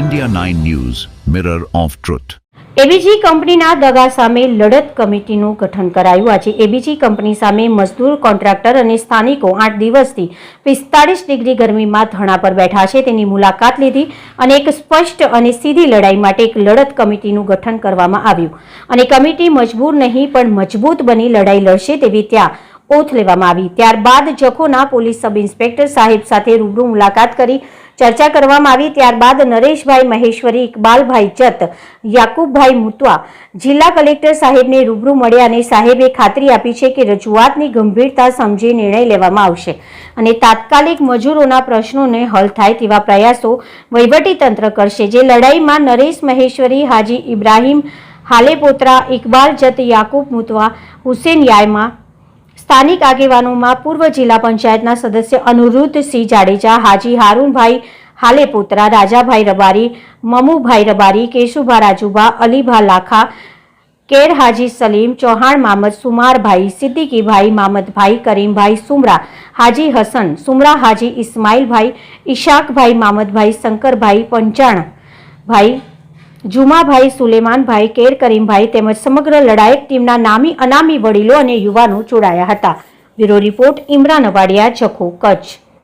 India 9 news mirror of truth ABG કંપનીના દગા સામે લડત કમિટીનું ગઠન કરાયું. આજે એબીજી કંપની સામે મજદૂર, કોન્ટ્રાક્ટર અને સ્થાનિકો આઠ દિવસથી પિસ્તાળીસ ડિગ્રી ગરમીમાં ધરણા પર બેઠા છે. તેની મુલાકાત લીધી અને એક સ્પષ્ટ અને સીધી લડાઈ માટે એક લડત કમિટીનું ગઠન કરવામાં આવ્યું. અને કમિટી મજબૂર નહીં, પણ મજબૂત બની લડાઈ લડશે તેવી ત્યાં ઓથ લેવામાં આવી. ત્યારબાદ જખોના પોલીસ સબ ઇન્સ્પેક્ટર સાહેબ સાથે રૂબરૂ મુલાકાત કરી ચર્ચા કરવામાં આવી. ત્યારબાદ નરેશભાઈ મહેશ્વરી, ઇકબાલભાઈ જત, યાકુબભાઈ મુતવા, જિલ્લા કલેક્ટર સાહેબને રૂબરૂ મળ્યા અને સાહેબે ખાતરી આપી છે કે રજૂઆતની ગંભીરતા સમજી નિર્ણય લેવામાં આવશે અને તાત્કાલિક મજૂરોના પ્રશ્નોને હલ થાય તેવા પ્રયાસો વહીવટીતંત્ર કરશે. જે લડાઈમાં નરેશ મહેશ્વરી, હાજી ઇબ્રાહીમ, હાલેપોત્રા, ઇકબાલ જત, યાકુબ મુતવા, હુસેન યાયમા સ્થાનિક આગેવાનોમાં પૂર્વ જિલ્લા પંચાયતના સદસ્ય અનુરુદ્ધસિંહ જાડેજા, હાજી હારૂનભાઈ હાલેપુત્રા રાજાભાઈ રબારી, મમુભાઈ રબારી, કેશુભા રાજુભા, અલીભા લાખા, કેર હાજી સલીમ, ચૌહાણ મામદ સુમારભાઈ, સિદ્દીકીભાઈ મામદભાઈ, કરીમભાઈ સુમરા, હાજી હસન, સુમરા હાજી ઇસ્માઇલભાઈ ઇશાકભાઈ મામદભાઈ, શંકરભાઈ પંચાણ ભાઈ જુમાભાઈ સુલેમાનભાઈ કેર કરીમભાઈ તેમજ સમગ્ર લડાયક ટીમના નામી અનામી વડીલો અને યુવાનો જોડાયા હતા. Bureau report, Imran Awadiya, Jakhau, Kutch.